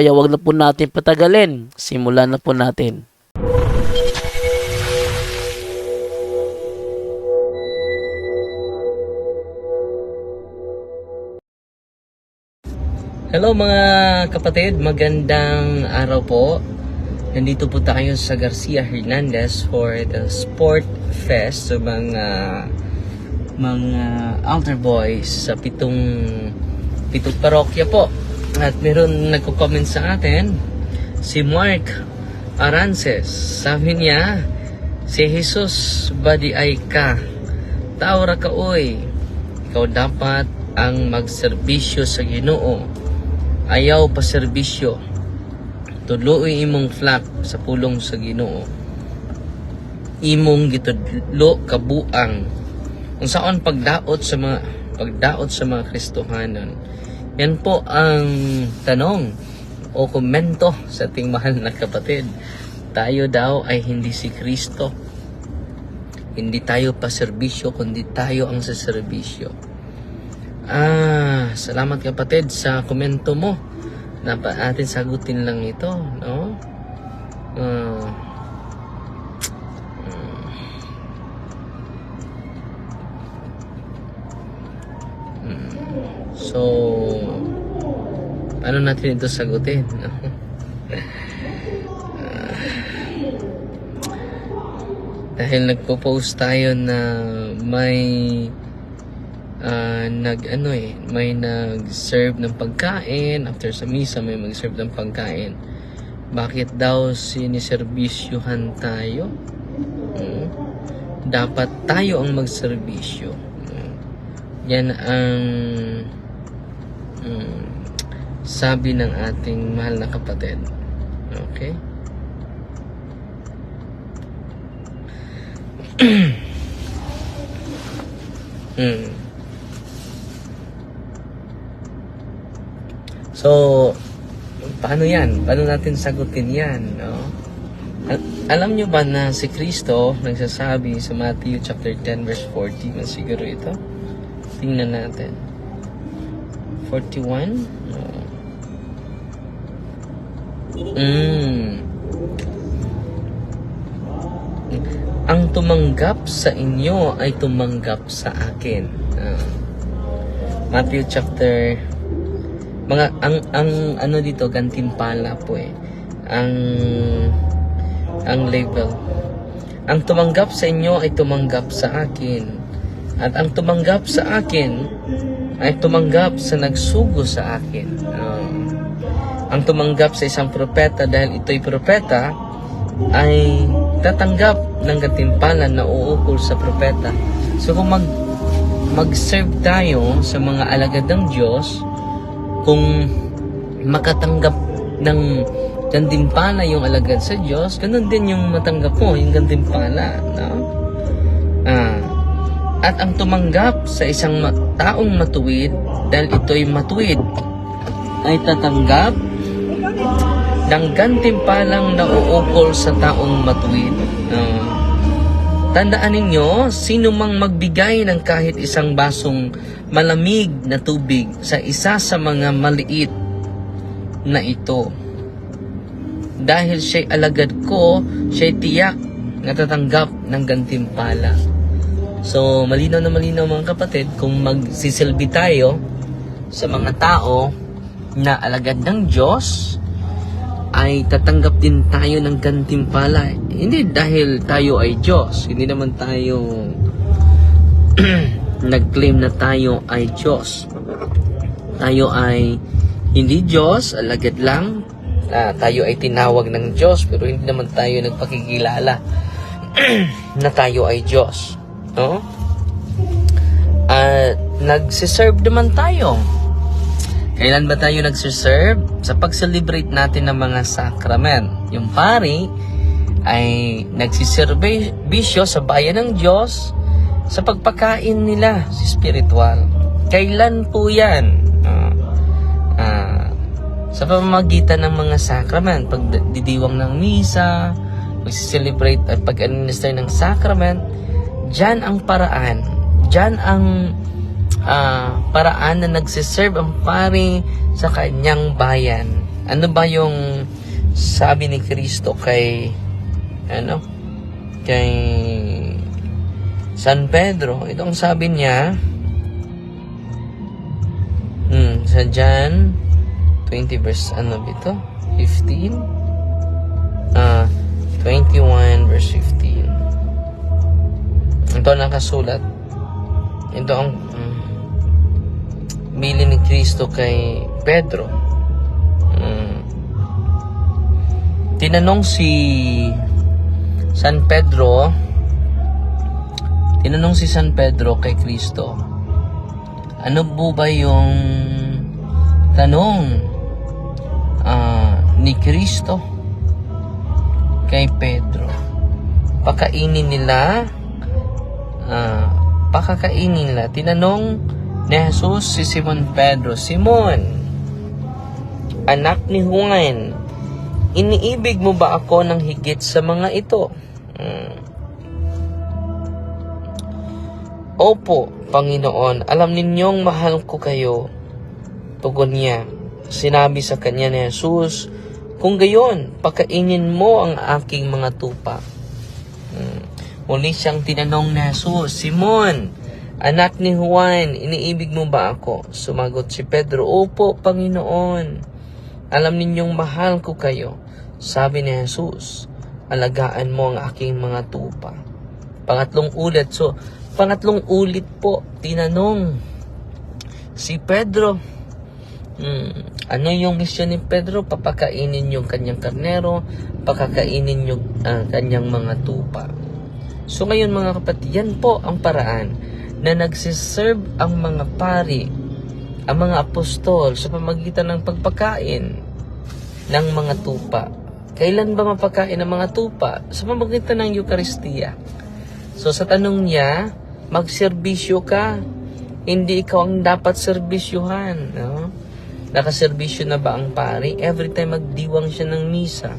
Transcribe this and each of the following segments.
kaya wag na po natin patagalin. Simulan na po natin. Hello mga kapatid, magandang araw po. Nandito po tayo sa Garcia Hernandez for the Sport Fest sa mga mga altar boys sa pitong pitong parokya po. At meron nagko-comment sa atin si Mark Arances. Sabi niya, si Jesus badi ay ka. Taura ka oy. Ikaw dapat ang magserbisyo sa Ginoo ayaw pa serbisyo tuloy imong flak sa pulong sa Ginoo imong gitudlo kabuang kung saan pagdaot sa mga pagdaot sa mga Kristohanon yan po ang tanong o komento sa ating mahal na kapatid tayo daw ay hindi si Kristo hindi tayo pa serbisyo kundi tayo ang sa serbisyo Ah, salamat kapatid sa komento mo. Dapat atin sagutin lang ito, no? Mm. so, paano natin ito sagutin? no? Ah. dahil nagpo-post tayo na may ah, nag ano eh, may nag-serve ng pagkain after sa misa may mag-serve ng pagkain. Bakit daw siniserbisyuhan tayo? Hmm? Dapat tayo ang magserbisyo. Hmm. Yan ang hmm, sabi ng ating mahal na kapatid. Okay? hmm. So, paano yan? Paano natin sagutin yan? No? Al- alam nyo ba na si Kristo nagsasabi sa Matthew chapter 10 verse 40 man siguro ito? Tingnan natin. 41? Mm. Ang tumanggap sa inyo ay tumanggap sa akin. Ah. Matthew chapter mga ang ang ano dito gantimpala po eh ang ang label ang tumanggap sa inyo ay tumanggap sa akin at ang tumanggap sa akin ay tumanggap sa nagsugo sa akin Ah. Ang tumanggap sa isang propeta dahil ito'y propeta ay tatanggap ng gantimpala na uukol sa propeta so kung mag mag-serve tayo sa mga alagad ng Diyos kung makatanggap ng gantimpala yung alagad sa Diyos, ganun din yung matanggap mo, yung gantimpala, no? Ah, at ang tumanggap sa isang taong matuwid, dahil ito'y matuwid, ay tatanggap ng gantimpalang nauukol sa taong matuwid. Ah, Tandaan ninyo, sino mang magbigay ng kahit isang basong malamig na tubig sa isa sa mga maliit na ito. Dahil siya'y alagad ko, siya'y tiyak na tatanggap ng gantimpala. So, malinaw na malinaw mga kapatid, kung magsisilbi tayo sa mga tao na alagad ng Diyos, ay tatanggap din tayo ng gantimpala. Hindi dahil tayo ay Diyos. Hindi naman tayo nag-claim na tayo ay Diyos. Tayo ay hindi Diyos, alagad lang, na tayo ay tinawag ng Diyos pero hindi naman tayo nagpakikilala na tayo ay Diyos. No? At nagsiserve naman tayo. Kailan ba tayo nagsiserve? Sa pag-celebrate natin ng mga sakrament. Yung pari ay nagsiservisyo sa bayan ng Diyos sa pagpakain nila si spiritual. Kailan po yan? Ah, ah, sa pamamagitan ng mga sakrament, pagdidiwang ng misa, pag-celebrate at pag-administer ng sakrament, dyan ang paraan. Dyan ang ah, paraan na nagsiserve ang pari sa kanyang bayan. Ano ba yung sabi ni Kristo kay ano kay San Pedro? Ito ang sabi niya hmm, sa John 20 verse ano dito? 15 ah 21 verse 15 ito nakasulat ito ang mm, bili ni Kristo kay Pedro. Mm. Tinanong si San Pedro, tinanong si San Pedro kay Kristo, ano po ba yung tanong ah, ni Kristo kay Pedro? Pakainin nila ah, pakakainin nila. Tinanong ni Jesus si Simon Pedro, Simon, anak ni Juan, iniibig mo ba ako ng higit sa mga ito? Hmm. Opo, Panginoon, alam ninyong mahal ko kayo. Tugon niya, sinabi sa kanya ni Jesus, kung gayon, pakainin mo ang aking mga tupa. Hmm. Muli siyang tinanong ni Jesus, Simon, anak ni Juan, iniibig mo ba ako? Sumagot si Pedro, Opo, Panginoon. Alam ninyong mahal ko kayo. Sabi ni Jesus, alagaan mo ang aking mga tupa. Pangatlong ulit, so, pangatlong ulit po, tinanong si Pedro, hmm, ano yung misyon ni Pedro? Papakainin yung kanyang karnero, pakakainin yung ah, kanyang mga tupa. So ngayon mga kapatid, yan po ang paraan na nagsiserve ang mga pari, ang mga apostol sa pamagitan ng pagpakain ng mga tupa. Kailan ba mapakain ang mga tupa? Sa pamagitan ng Eucharistia. So sa tanong niya, magserbisyo ka. Hindi ikaw ang dapat serbisyuhan. No? Nakaserbisyo na ba ang pari? Every time magdiwang siya ng misa,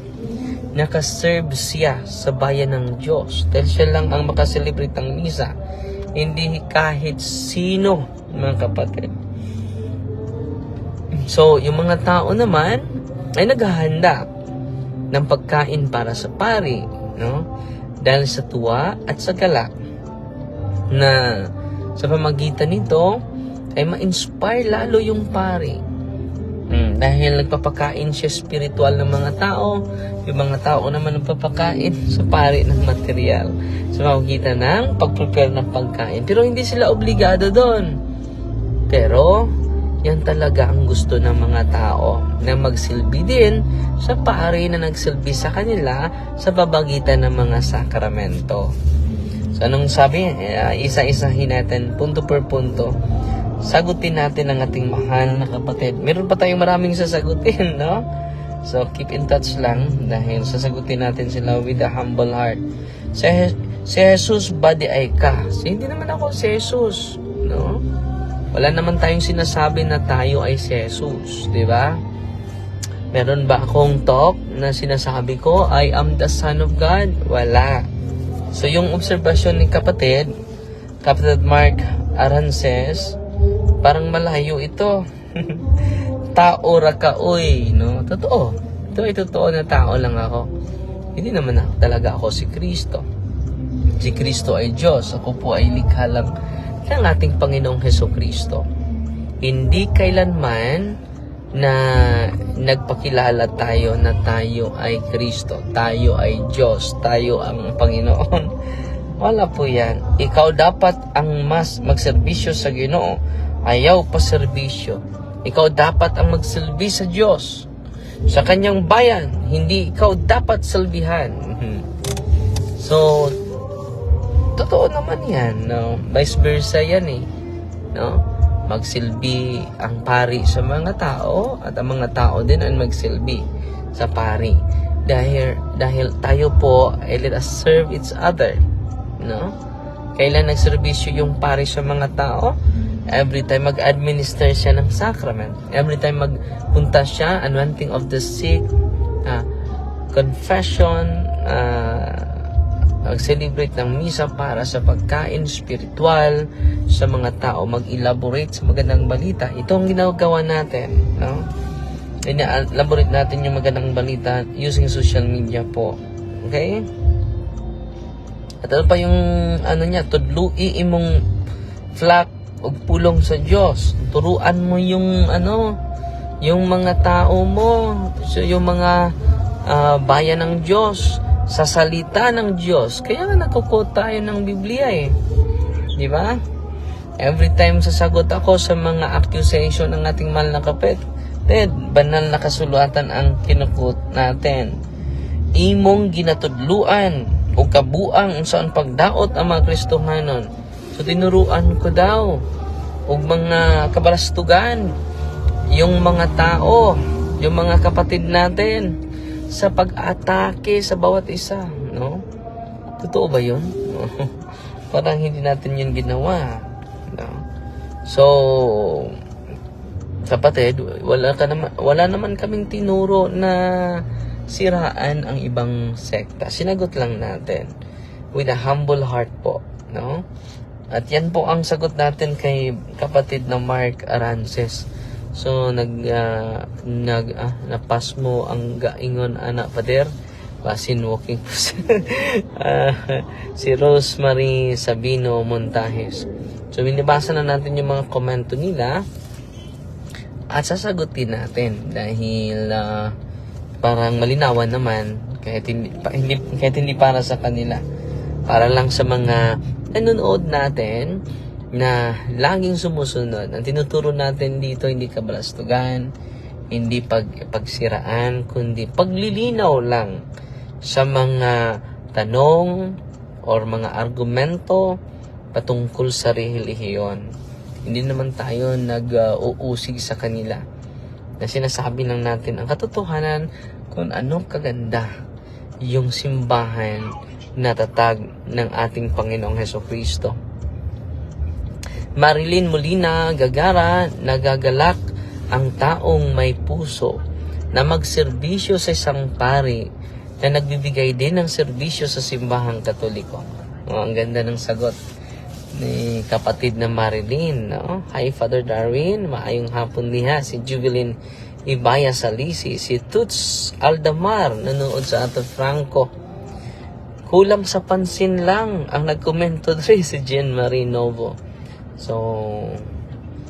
nakaserve siya sa bayan ng Diyos. Dahil siya lang ang makaselebrate ng misa. Hindi kahit sino, mga kapatid. So, yung mga tao naman ay naghahanda ng pagkain para sa pari, no? Dahil sa tuwa at sa galak na sa pamagitan nito ay ma-inspire lalo yung pari. Dahil nagpapakain siya spiritual ng mga tao, yung mga tao naman nagpapakain sa pari ng material. Sa pamagitan ng pag-prepare ng pagkain. Pero hindi sila obligado doon. Pero, yan talaga ang gusto ng mga tao na magsilbi din sa pari na nagsilbi sa kanila sa babagitan ng mga sakramento. So, anong sabi? Eh, isa-isahin natin, punto per punto. Sagutin natin ang ating mahal na kapatid. Meron pa tayong maraming sasagutin, no? So, keep in touch lang dahil sasagutin natin sila with a humble heart. Si, si Jesus ba di ay ka? So, hindi naman ako si Jesus, no? Wala naman tayong sinasabi na tayo ay si Jesus, di ba? Meron ba akong talk na sinasabi ko, I am the Son of God? Wala. So, yung obserbasyon ni kapatid, kapatid Mark Arances, parang malayo ito. tao ra ka, uy, no? Totoo. Ito ay totoo na tao lang ako. Hindi naman ako, talaga ako si Kristo. Si Kristo ay Diyos. Ako po ay likha lang ng ating Panginoong Heso Kristo. Hindi kailanman na nagpakilala tayo na tayo ay Kristo, tayo ay Diyos, tayo ang Panginoon. Wala po yan. Ikaw dapat ang mas magserbisyo sa Ginoo, ayaw pa serbisyo. Ikaw dapat ang magsilbi sa Diyos. sa kanyang bayan, hindi ikaw dapat salbihan. Mhm. So, totoo naman yan, no? Vice versa yan eh, no? Magsilbi ang pari sa mga tao at ang mga tao din ang magsilbi sa pari. Dahil, dahil tayo po, eh, let us serve each other, no? Kailan nagserbisyo yung pari sa mga tao? Every time mag-administer siya ng sacrament. Every time magpunta siya, anointing of the sick, ah, confession, ah, mag-celebrate ng misa para sa pagkain spiritual sa mga tao, mag-elaborate sa magandang balita. Ito ang ginagawa natin, no? Ina-elaborate natin yung magandang balita using social media po. Okay? At ano pa yung ano niya, tudlui imong flak og pulong sa Dios. Turuan mo yung ano, yung mga tao mo, so yung mga ah, bayan ng Diyos sa salita ng Diyos. Kaya nga nagkukot tayo ng Biblia eh. Di ba? Every time sasagot ako sa mga accusation ng ating mahal na kapit, Ted, banal na kasulatan ang kinukot natin. Imong ginatudluan o kabuang saan pagdaot ang mga Kristohanon. So tinuruan ko daw og mga kabalastugan yung mga tao, yung mga kapatid natin sa pag-atake sa bawat isa, no? Totoo ba 'yun? Parang hindi natin 'yun ginawa. No? So, kapatid, wala ka naman wala naman kaming tinuro na siraan ang ibang sekta. Sinagot lang natin with a humble heart po, no? At yan po ang sagot natin kay kapatid na Mark Arances. So nag ah, nag ah, napas mo ang gaingon anak pader basin walking po si, Rosemary Sabino Montajes. So binibasa na natin yung mga komento nila at sasagutin natin dahil ah, parang malinawan naman kahit hindi, pa, hindi kahit hindi para sa kanila para lang sa mga nanonood natin na laging sumusunod. Ang tinuturo natin dito hindi kabalastugan hindi pag pagsiraan kundi paglilinaw lang sa mga tanong or mga argumento patungkol sa relihiyon. Hindi naman tayo nag-uusig sa kanila na sinasabi lang natin ang katotohanan kung anong kaganda yung simbahan na tatag ng ating Panginoong Heso Kristo. Marilyn Molina Gagara, nagagalak ang taong may puso na magserbisyo sa isang pari na nagbibigay din ng serbisyo sa simbahang katoliko. Oh, ang ganda ng sagot ni kapatid na Marilyn. No? Hi, Father Darwin. Maayong hapon niya. Si Jubilin Ibaya Salisi. Si Toots Aldamar. Nanood sa ato Franco. Kulang sa pansin lang ang nagkomento dre si Jean Marie Novo. So,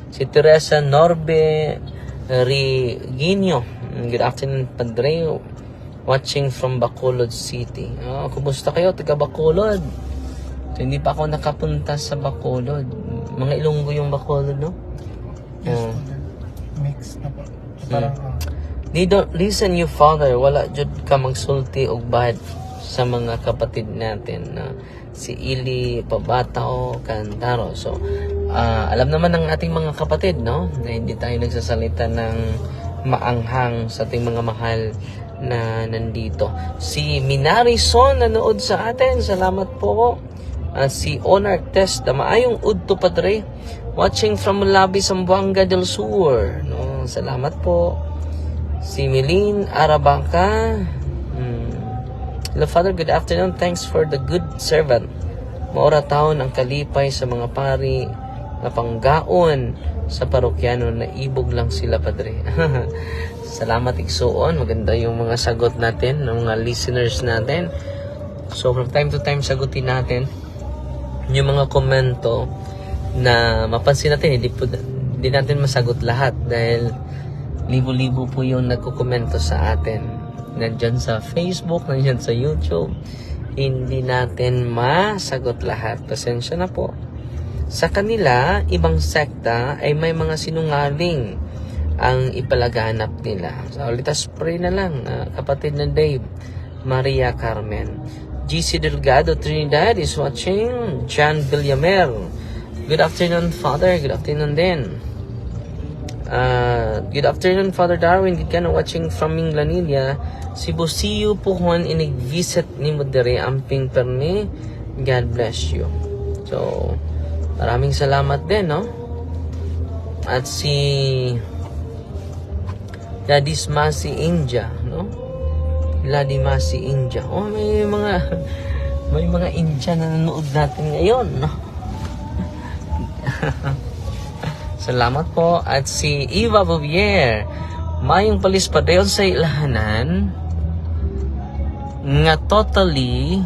si Teresa Norbe Riginio. Good afternoon, Padre. Watching from Bacolod City. Ah, kumusta kayo, taga Bacolod? So, hindi pa ako nakapunta sa Bacolod. Mga Ilonggo yung Bacolod, no? Ah. Mix na po. Parang, ah, They don't listen you father wala jud ka magsulti og bad sa mga kapatid natin na si Ili Pabatao Cantaro. So ah, alam naman ng ating mga kapatid no na hindi tayo nagsasalita ng maanghang sa ating mga mahal na nandito. Si Minari Son nanood sa atin. Salamat po. Ah, si Onar Test na maayong udto padre watching from Labi Zamboanga del Sur. No, salamat po. Si Milene Arabaca. Hello Father, good afternoon. Thanks for the good servant. Maura taon ang kalipay sa mga pari na panggaon sa parokyano na ibog lang sila, Padre. Salamat, Iksuon. Maganda yung mga sagot natin ng mga listeners natin. So, from time to time, sagutin natin yung mga komento na mapansin natin, hindi, po, hindi natin masagot lahat dahil libo-libo po yung nagkukomento sa atin. Nandyan sa Facebook, nandyan sa YouTube. Hindi natin masagot lahat. Pasensya na po. Sa kanila, ibang sekta ay may mga sinungaling ang ipalaganap nila. So, let us pray na lang, ah, kapatid na Dave, Maria Carmen. GC Delgado Trinidad is watching. John Villamer. Good afternoon, Father. Good afternoon din. Uh, good afternoon, Father Darwin. Good ka na watching from Minglanilla. Si Bosiyo Juan inig-visit ni Modere Amping Perni. God bless you. So, maraming salamat din, no? At si Daddy's Masi India, no? Ladi Masi India. Oh, may mga may mga India na nanonood natin ngayon, no? Salamat po. At si Eva Bouvier, mayong palis pa dayon sa ilahanan nga totally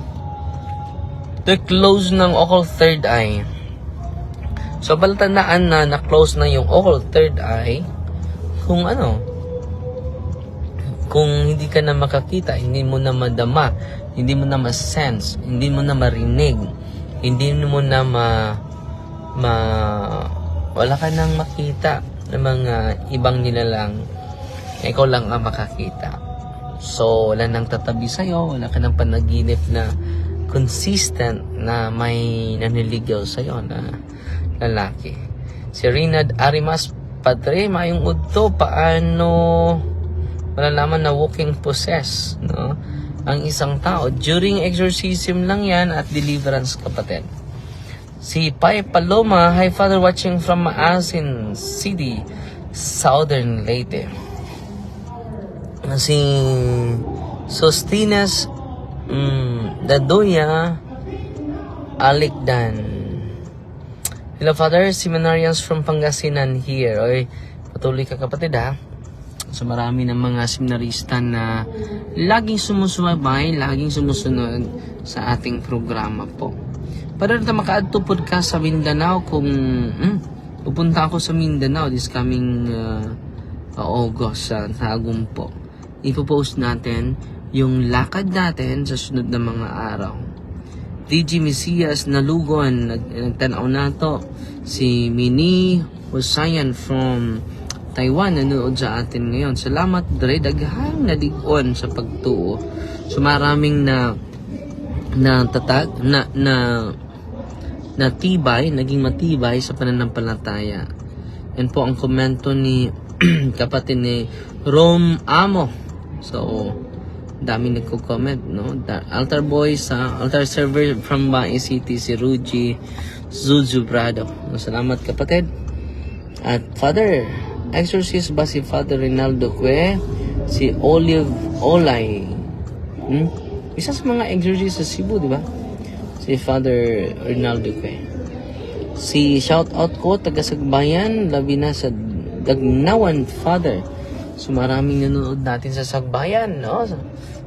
the close ng okol third eye. So, balatandaan na na-close na yung okol third eye kung ano, kung hindi ka na makakita, hindi mo na madama, hindi mo na ma-sense, hindi mo na marinig, hindi mo na ma, ma wala ka nang makita ng mga ibang nilalang, ikaw lang ang makakita. So, wala nang tatabi sa'yo, wala ka nang panaginip na consistent na may naniligaw sa'yo na lalaki. Si Rinad Arimas Padre, mayong udto, paano malalaman na walking possess, no? Ang isang tao. During exorcism lang yan at deliverance kapatid. Si Pai Paloma, hi Father watching from Maasin City, Southern Leyte. Si Sostinas mm, Dadoya Alikdan. Hello Father, seminarians from Pangasinan here. Oy, patuloy ka kapatid ha. So marami ng mga seminarista na laging sumusubaybay, laging sumusunod sa ating programa po. Para na makaadto pod ka sa Mindanao kung hmm, pupunta ako sa Mindanao this coming uh, August sa Tagum po. Ipopost natin yung lakad natin sa sunod na mga araw. DG Mesias Nalugon, nag, nagtanaw na to. Si Mini Husayan from Taiwan nanood sa atin ngayon. Salamat Dre, daghang nadigon sa pagtuo. So maraming na na tatag na na na tibay, naging matibay sa pananampalataya. Yan po ang komento ni kapatid ni Rom Amo. So, dami nagko-comment, no? The altar boy sa altar server from Bae City, si Ruji Zuzu Brado. Salamat kapatid. At Father, exorcist ba si Father Rinaldo Cue? Si Olive Olay. Hmm? Isa sa mga exorcist sa Cebu, di ba? Si Father Rinaldo Cue. Si shout out ko, taga Sagbayan, labi na sa Dagnawan Father. So maraming nanonood natin sa Sagbayan, no?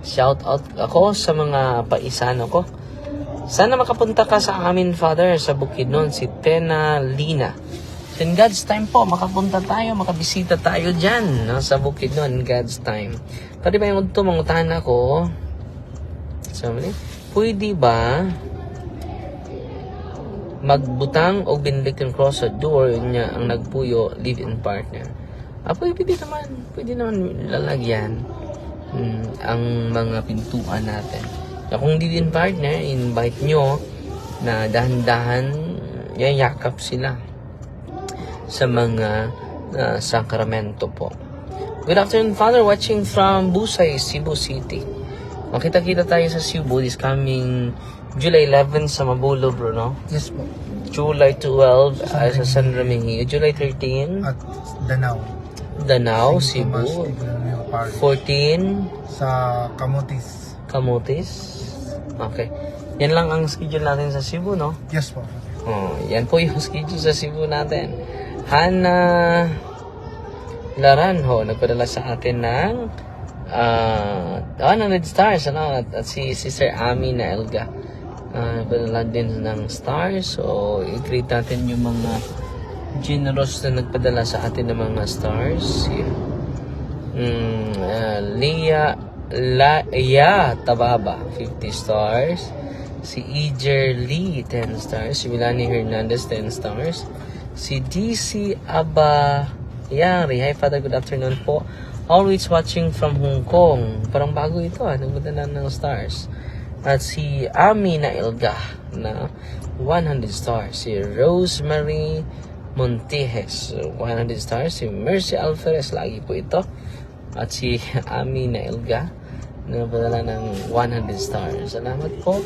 Shout out ako sa mga paisano ko. Sana makapunta ka sa amin, Father, sa Bukidnon, si Tena Lina. In God's time po, makapunta tayo, makabisita tayo dyan, no? sa Bukidnon, in God's time. Pwede ba yung ito, mangutahan ako? So, mali? Pwede ba magbutang o binlik ng cross sa door niya ang nagpuyo live-in partner. Ah, pwede naman, pwede naman lalagyan mm, ang mga pintuan natin. So, kung live-in partner, invite nyo na dahan-dahan yayakap sila sa mga uh, sakramento po. Good afternoon, Father. Watching from Busay, Cebu City. Makita-kita tayo sa Cebu this coming July 11 sa Mabulo, bro, no? Yes po. July 12 ay sa San Remigio. July 13, At Danao. Danao, St. Thomas Cebu. Parish. 14, Sa Camotes. Camotes. Okay. Yan lang ang schedule natin sa Cebu, no? Yes po. Oh, yan po yung schedule sa Cebu natin. Hana Laranjo, nagpadala sa atin ng uh, 100 stars. Ano? At, at si Sister Ami na Elga. Uh, nagpadala din ng stars. So, i-greet natin yung mga generous na nagpadala sa atin ng mga stars. Yeah. Mm, uh, Leah La yeah, Tababa, 50 stars. Si Ejer Lee, 10 stars. Si Milani Hernandez, 10 stars. Si DC Aba Yari. Hi, Father. Good afternoon po. Always watching from Hong Kong. Parang bago ito ah. Nagbunta na ng stars. At si Ami na Ilga na 100 stars. Si Rosemary Montijes 100 stars. Si Mercy Alferez lagi po ito. At si Ami na Ilga na padala ng 100 stars. Salamat po.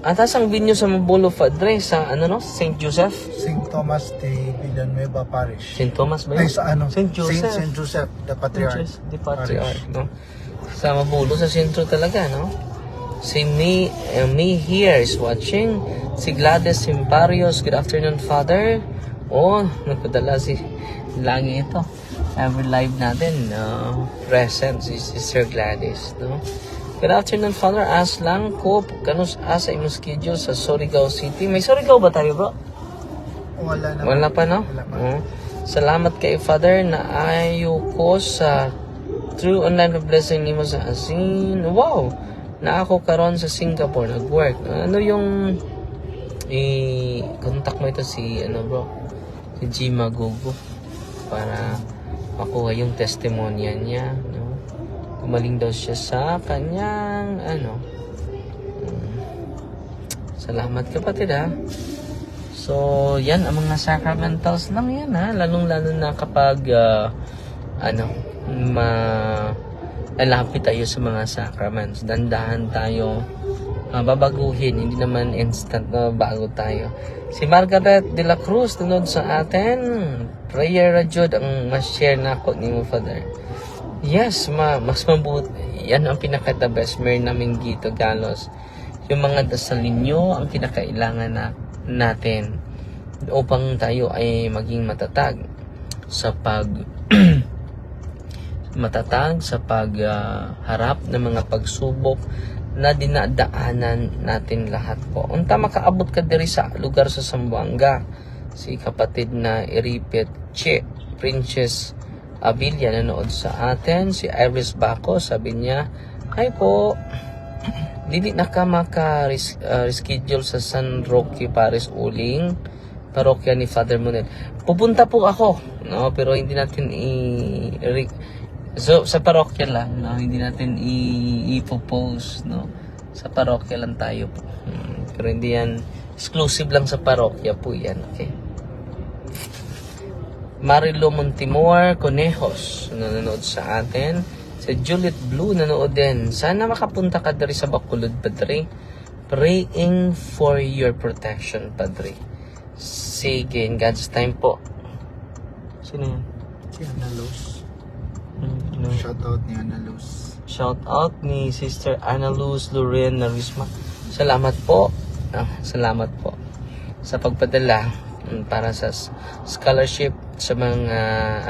At ang video sa Mabulo Padre sa ano no? St. Joseph. St. Thomas de Villanueva Parish. St. Thomas ba yun? Ay, sa ano? St. Joseph. St. Joseph, the Patriarch. Di Patriarch, no? Sa Mabulo, sa sentro talaga, no? Si May, uh, May here is watching. Si Gladys Simparios, good afternoon, Father. Oh, nagpadala si lagi ito. Every live natin, uh, present si Sister Gladys, no? Good afternoon, Father. As lang ko, kanus asa imong schedule sa Surigao City. May Surigao ba tayo, bro? Wala na. Wala pa, no? Wala pa. Oo. Salamat kay Father na ayo ko sa through online blessing nimo sa asin. Wow! Na ako karon sa Singapore nag-work. Ano yung i-contact mo ito si ano bro? Si Jima Gogo para makuha yung testimonya niya, no? Gumaling daw siya sa kanyang ano. mm, Salamat kapatid ha. So, yan ang mga sacramentals lang yan ha. Lalong-lalo na kapag ah, ano, ma lalapit tayo sa mga sacraments. Dandahan tayo ah, babaguhin. Hindi naman instant na bago tayo. Si Margaret de la Cruz, tunod sa atin. Prayer Rajod ang mas-share na ako ni mo, Father. Yes, ma, mas mabuti. Yan ang pinaka-the best. Meron namin Gito Galos. Yung mga dasal ninyo ang kinakailangan na, natin upang tayo ay maging matatag sa pag matatag sa pagharap ng mga pagsubok na dinadaanan natin lahat po. Unta makaabot ka diri sa lugar sa Zamboanga. Si kapatid na Iripit Che, Princess Abilia nanood sa atin. Si Iris Baco, sabi niya, Hi po, Dili na ka maka-reschedule sa San Roque Paris Uling, parokya ni Father Munel. Pupunta po ako, no? Pero hindi natin i... so, sa parokya lang, no? Hindi natin i- i-propose, no? Sa parokya lang tayo po. Hmm, Pero hindi yan, exclusive lang sa parokya po yan, okay? Marilo Montimor Conejos nanonood sa atin. Si Juliet Blue nanood din. Sana makapunta ka diri sa Bacolod, Padre. Praying for your protection, Padre. Sige, in God's time po. Sino yan? Si Ana Luz. Hmm, ano? Shout out ni Ana Luz. Shout out ni Sister Ana Luz Lorraine Narisma. Salamat po. Ah, salamat po sa pagpadala mm, para sa scholarship sa mga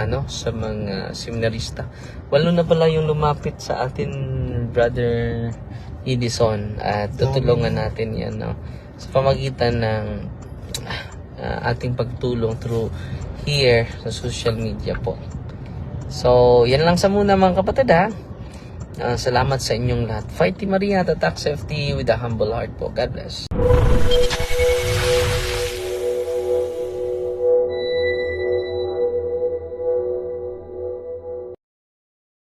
ano sa mga seminarista. Walo na pala yung lumapit sa atin brother Edison at tutulungan natin yan no sa pamagitan ng ah, ating pagtulong through here sa social media po. So, yan lang sa muna mga kapatid ha. Ah, salamat sa inyong lahat. Fighty Maria, Tatak FT with a humble heart po. God bless.